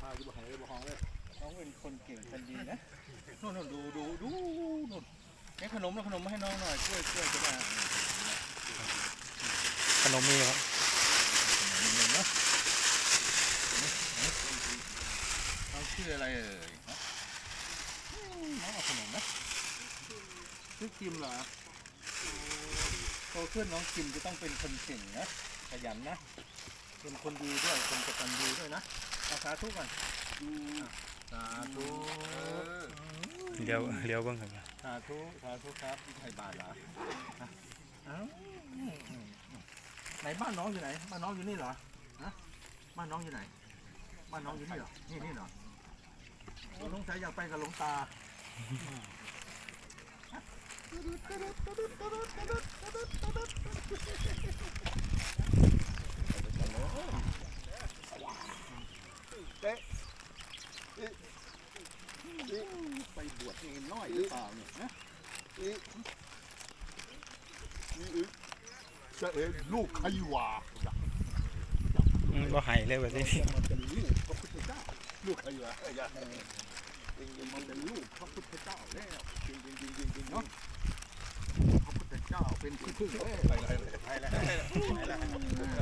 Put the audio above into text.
พาอยู่บ่หายบ่ห้องเลยน้องเป็นคนเก่งคนดีนะนู่นนู่นดูดูดูนู่นให้ขนมแล้วขนมมาให้น้องหน่อยกล้วยกล้วยจะได้ขนมมีครับเห็นไหมน้องชื่ออะไรเอ่ยน้องเอาขนมนะชื่อคิมเหรอโตขึ้นน้องคิมจะต้องเป็นคนเก่งนะขยันนะเป็นคนดีด้วยคนกตัญญูด้วยนะ เอาสาธุก่อนสาธุเลี้ยวเลี้ยวเบ้างครับสาธุสาธุครับไทยบาทเหรอฮะเอ้าไหนบ้านน้องอยู่ไหนบ้านน้องอยู่นี่เหรอฮะบ้านน้องอยู่ไหนบ้านน้องอยู่นี่เหรอนี่นี่เหรอโอ้สงสัยอยากไปกับหลวงตา ไป บวชเนน้อยหรือเปล่าเนี่ยนะอีอีอีจะเอ๋ลูกใครวะอืมบ่ใหายเลยแบบนี้มันเป็นลูกพระพุทธเจ้าลูกใครวะเอ้ยอย่าเองมันเป็นลูกพระพุทธเจ้าแล้วจริงจริงจริงจริงจริงเนาะพระพุทธเจ้าเป็นที่พึ่งเลยไปเลยไปเลยไปเลย